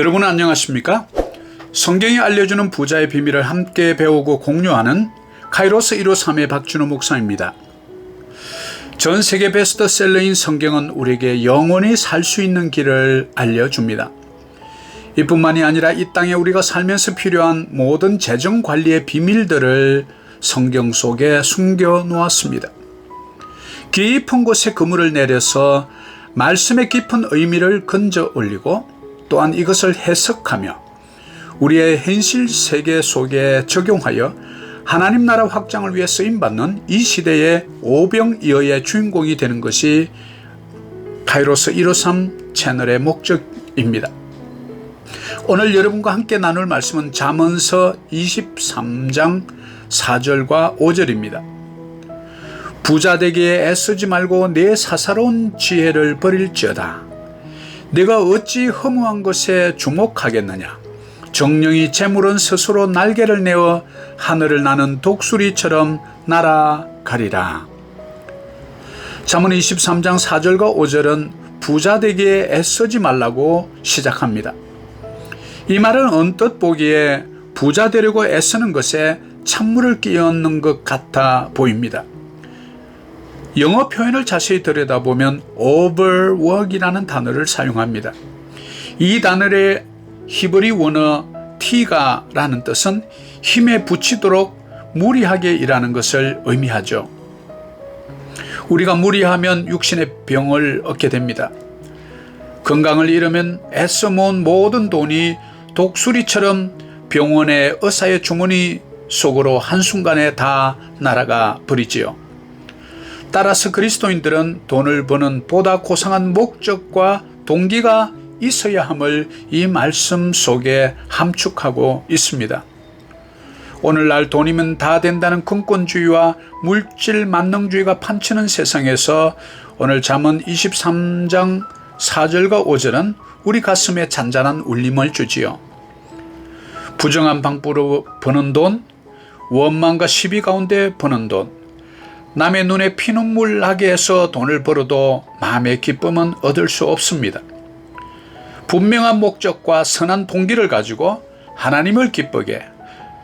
여러분 안녕하십니까? 성경이 알려주는 부자의 비밀을 함께 배우고 공유하는 카이로스 153의 박준호 목사입니다. 전 세계 베스트셀러인 성경은 우리에게 영원히 살 수 있는 길을 알려줍니다. 이뿐만이 아니라 이 땅에 우리가 살면서 필요한 모든 재정 관리의 비밀들을 성경 속에 숨겨 놓았습니다. 깊은 곳에 그물을 내려서 말씀의 깊은 의미를 건져 올리고 또한 이것을 해석하며 우리의 현실 세계 속에 적용하여 하나님 나라 확장을 위해 쓰임받는 이 시대의 오병이어의 주인공이 되는 것이 카이로스 153 채널의 목적입니다. 오늘 여러분과 함께 나눌 말씀은 잠언서 23장 4절과 5절입니다. 부자 되기에 애쓰지 말고 내 사사로운 지혜를 버릴지어다. 내가 어찌 허무한 것에 주목하겠느냐? 정령이 재물은 스스로 날개를 내어 하늘을 나는 독수리처럼 날아가리라. 잠언 23장 4절과 5절은 부자 되기에 애쓰지 말라고 시작합니다. 이 말은 언뜻 보기에 부자 되려고 애쓰는 것에 찬물을 끼얹는 것 같아 보입니다. 영어 표현을 자세히 들여다보면 overwork이라는 단어를 사용합니다. 이 단어의 히브리 원어 티가라는 뜻은 힘에 붙이도록 무리하게 일하는 것을 의미하죠. 우리가 무리하면 육신의 병을 얻게 됩니다. 건강을 잃으면 애써 모은 모든 돈이 독수리처럼 병원의 의사의 주머니 속으로 한순간에 다 날아가 버리지요. 따라서 그리스도인들은 돈을 버는 보다 고상한 목적과 동기가 있어야 함을 이 말씀 속에 함축하고 있습니다. 오늘날 돈이면 다 된다는 금권주의와 물질 만능주의가 판치는 세상에서 오늘 잠언 23장 4절과 5절은 우리 가슴에 잔잔한 울림을 주지요. 부정한 방법으로 버는 돈, 원망과 시비 가운데 버는 돈, 남의 눈에 피눈물 나게 해서 돈을 벌어도 마음의 기쁨은 얻을 수 없습니다. 분명한 목적과 선한 동기를 가지고 하나님을 기쁘게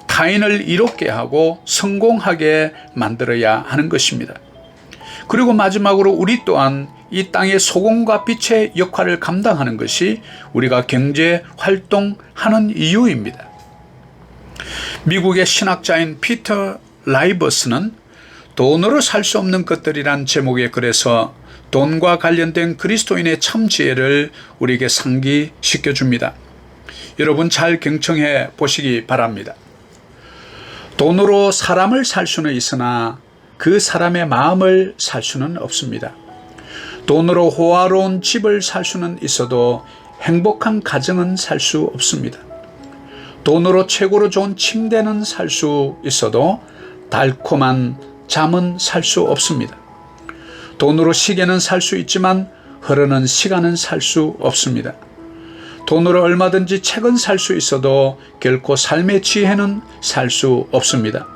타인을 이롭게 하고 성공하게 만들어야 하는 것입니다. 그리고 마지막으로 우리 또한 이 땅의 소금과 빛의 역할을 감당하는 것이 우리가 경제 활동하는 이유입니다. 미국의 신학자인 피터 라이버스는 돈으로 살 수 없는 것들이란 제목의 글에서 돈과 관련된 그리스도인의 참 지혜를 우리에게 상기시켜 줍니다. 여러분 잘 경청해 보시기 바랍니다. 돈으로 사람을 살 수는 있으나 그 사람의 마음을 살 수는 없습니다. 돈으로 호화로운 집을 살 수는 있어도 행복한 가정은 살 수 없습니다. 돈으로 최고로 좋은 침대는 살 수 있어도 달콤한 잠은 살 수 없습니다. 돈으로 시계는 살 수 있지만 흐르는 시간은 살 수 없습니다. 돈으로 얼마든지 책은 살 수 있어도 결코 삶의 지혜는 살 수 없습니다.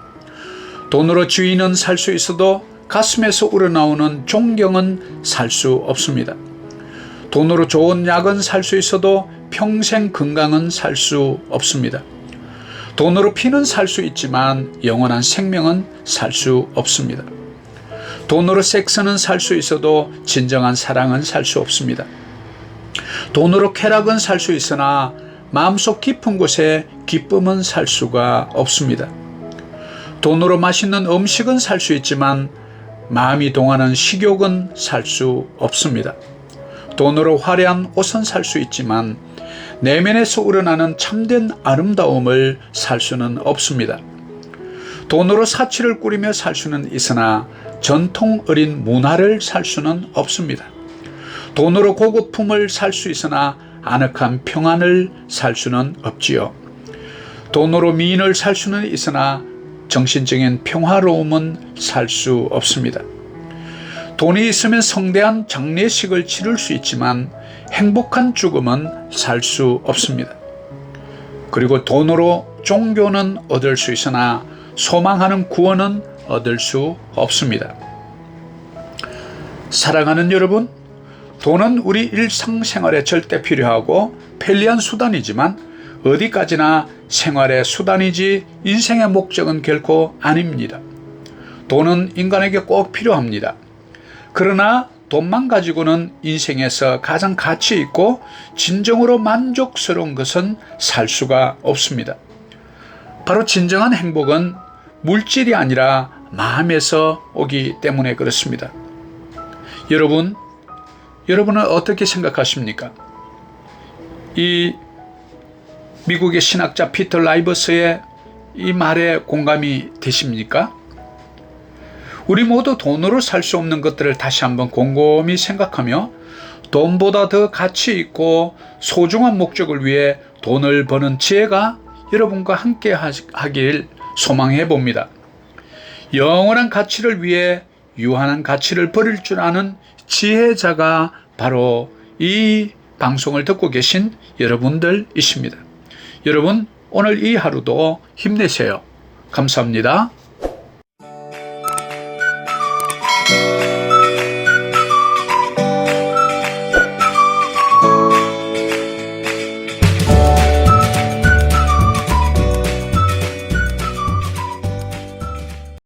돈으로 주인은 살수 있어도 가슴에서 우러나오는 존경은 살 수 없습니다. 돈으로 좋은 약은 살 수 있어도 평생 건강은 살 수 없습니다. 돈으로 피는 살 수 있지만 영원한 생명은 살 수 없습니다. 돈으로 섹스는 살 수 있어도 진정한 사랑은 살 수 없습니다. 돈으로 쾌락은 살 수 있으나 마음속 깊은 곳에 기쁨은 살 수가 없습니다. 돈으로 맛있는 음식은 살 수 있지만 마음이 동하는 식욕은 살 수 없습니다. 돈으로 화려한 옷은 살 수 있지만 내면에서 우러나는 참된 아름다움을 살 수는 없습니다. 돈으로 사치를 꾸리며 살 수는 있으나 전통 어린 문화를 살 수는 없습니다. 돈으로 고급품을 살 수 있으나 아늑한 평안을 살 수는 없지요. 돈으로 미인을 살 수는 있으나 정신적인 평화로움은 살 수 없습니다. 돈이 있으면 성대한 장례식을 치를 수 있지만 행복한 죽음은 살 수 없습니다. 그리고 돈으로 종교는 얻을 수 있으나 소망하는 구원은 얻을 수 없습니다. 사랑하는 여러분, 돈은 우리 일상생활에 절대 필요하고 편리한 수단이지만 어디까지나 생활의 수단이지 인생의 목적은 결코 아닙니다. 돈은 인간에게 꼭 필요합니다. 그러나 돈만 가지고는 인생에서 가장 가치 있고 진정으로 만족스러운 것은 살 수가 없습니다. 바로 진정한 행복은 물질이 아니라 마음에서 오기 때문에 그렇습니다. 여러분, 여러분은 어떻게 생각하십니까? 이 미국의 신학자 피터 라이버스의 이 말에 공감이 되십니까? 우리 모두 돈으로 살 수 없는 것들을 다시 한번 곰곰이 생각하며 돈보다 더 가치 있고 소중한 목적을 위해 돈을 버는 지혜가 여러분과 함께 하길 소망해 봅니다. 영원한 가치를 위해 유한한 가치를 버릴 줄 아는 지혜자가 바로 이 방송을 듣고 계신 여러분들이십니다. 여러분, 오늘 이 하루도 힘내세요. 감사합니다.